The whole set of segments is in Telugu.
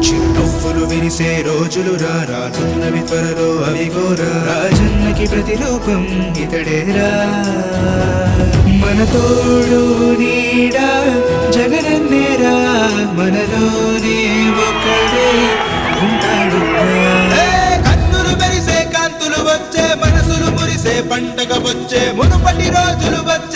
చిరునవ్వులు విరిసే రోజులు రా రానున్నవి త్వరలో అవి గోరా రాజన్నకి ప్రతిరూపం ఇతడేరా. మన తోడు నీడా జగనన్నేరా మనలోనే ఒక్కడే ఉంటాడు కన్నులు మెరిసే కాంతులు వచ్చే మనసులు మురిసే పంటగ వచ్చే మునుపటి రోజులు వచ్చే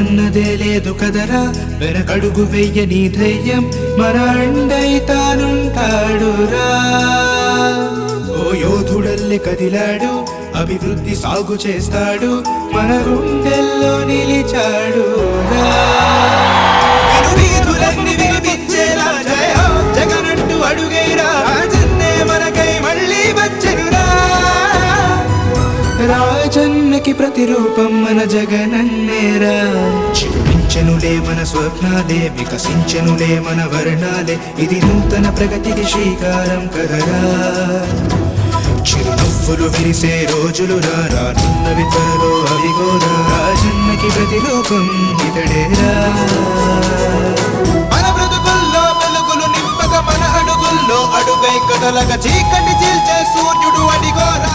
అన్నదే లేదు కదరా. వెనకడుగు వెయ్యని ధైర్యం. మన అండై తానుంటాడురా. ఓ యోధుడల్లి కదిలాడు. అభివృద్ధి సాగు చేస్తాడు. మన గుండెల్లో నిలిచాడు వీధులన్నీ వినిపించేలా జగనంటూ అడుగైరా. ప్రతిరూపం మన జగనన్నేరా. చిగురించెనులే మన స్వప్నాలే వికసించనులే మన వర్ణాలే. ఇది నూతన ప్రగతికి శ్రీకారం కదరా. చిరునవ్వులు విరిసే రోజులు రా రానున్నవి త్వరలో అవిగోరా రాజన్నకి ప్రతిరూపం ఇతడేరా. మన బ్రతుకుల్లో వెలుగులు నింపక మన అడుగుల్లో అడుగై కదలక చీకటి చీల్చే సూర్యుడు అడిగోరా.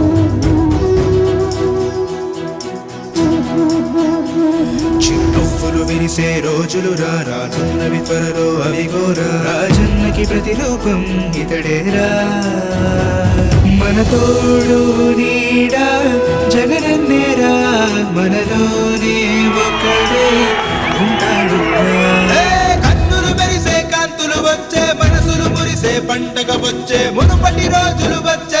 చిరునవ్వులు విరిసే రోజులు రా రానున్నవి త్వరలో అవి గోరా. రాజన్నకి ప్రతిరూపం ఇతడేరా మన తోడు నీడా జగనన్నేరా మనలోనే ఒక్కడే ఉంటాడు కన్నులు మెరిసే కాంతులు వచ్చే మనసులు మురిసే పంటగ వచ్చే మునుపటి రోజులు వచ్చే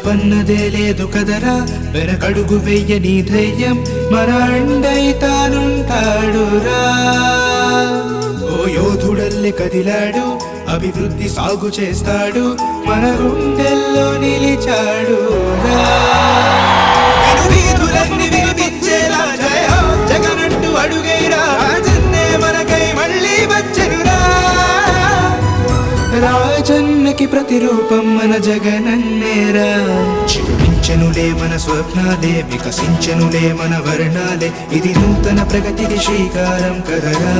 అలుపన్నదే లేదు కదరా. వెనకడుగు వెయ్యని ధైర్యం. మన అండై తానుంటాడురా. ఓ యోధుడల్లి కదిలాడు. అభివృద్ధి సాగు చేస్తాడు. మన గుండెల్లో నిలిచాడు వీధులన్నీ వినిపించేలా ప్రతిరూపం మన జగనంటూ వికసించెనులే మన వర్ణాలే. ఇది నూతన ప్రగతికి శ్రీకారం కదరా.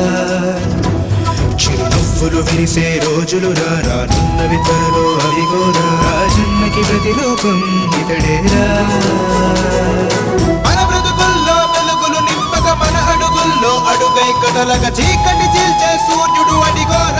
చిరునవ్వులు విరిసే రోజులు రా. రానున్నవి త్వరలో అవిగోరా రాజన్నకి ప్రతిరూపం ఇతడేరా మన బ్రతుకుల్లో వెలుగులు నింపక మన అడుగుల్లో అడుగై కదలక చీకటి చీల్చే సూర్యుడు అడిగోరా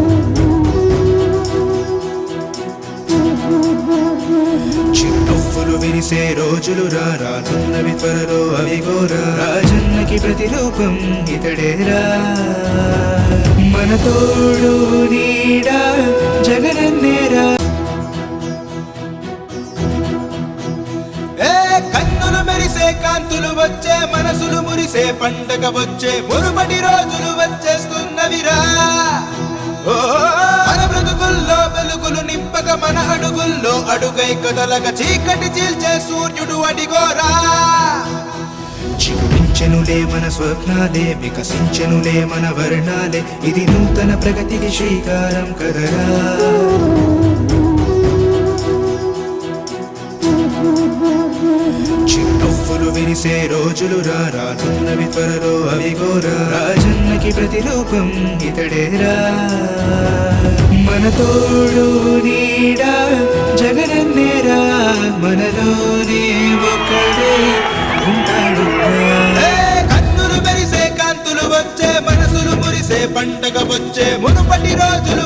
చిరునవ్వులు విరిసే రోజులు రా రానున్నవి త్వరలో అవిగోరా రాజన్నకి ప్రతిరూపం ఇతడేరా మన తోడు నీడా జగనన్నేరా కన్నులు మెరిసే కాంతులు వచ్చే మనసులు మురిసే పండగ వచ్చే మురుమటి రోజులు వచ్చేస్తున్నవిరా అడుగులు నింపక మన అడుగుల్లో అడుగై కదలక చీకటి చీల్చే సూర్యుడు అడిగోరా. చిగురించెనులే మన స్వప్నాలే వికసించెనులే మన వర్ణాలే ఇది నూతన ప్రగతికి శ్రీకారం కదరా. చిరునవ్వులు రోజులు రా రానున్నవి త్వరలో అవిగోరా రాజన్నకి ప్రతిరూపం ఇతడేరా మన తోడు నీడా జగనన్నేరా మనలోనే ఒక్కడే ఉంటాడు కన్నులు మెరిసే కాంతులు వచ్చే మనసులు మురిసే పంటగ వచ్చే మునుపటి రోజులు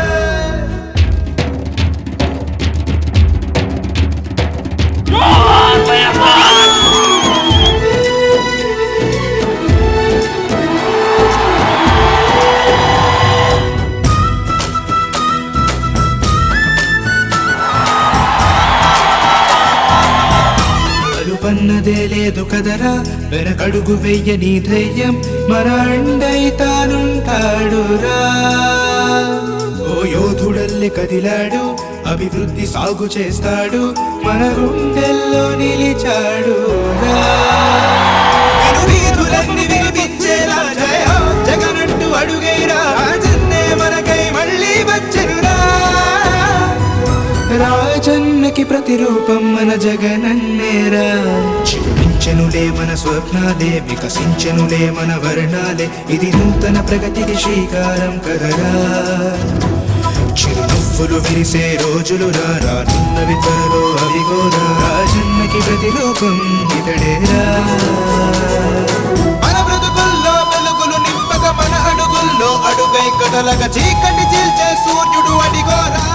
అలుపన్నదే లేదు కదరా. వెనకడుగు వెయ్యని ధైర్యం మన అండై ఓ యోధుడల్లి కదిలాడు. అభివృద్ధి సాగు చేస్తాడు. మన గుండెల్లో నిలిచాడు వీధులన్నీ జగనంటూ అడుగైరా. ప్రతిరూపం మన జగనన్నేరా. చిగురించెనులే మన స్వప్నాలే వికసించనులే మన వర్ణాలే. ఇది నూతన ప్రగతికి శ్రీకారం కదరా. చిరునవ్వులు విరిసే రోజులు రారా రానున్నవి త్వరలో అవిగోరా రాజన్నకి ప్రతిరూపం ఇతడేరా. మన బ్రతుకుల్లో వెలుగులు నింపక మన అడుగుల్లో అడుగై కదలక చీకటి చీల్చే సూర్యుడు అడిగోరా.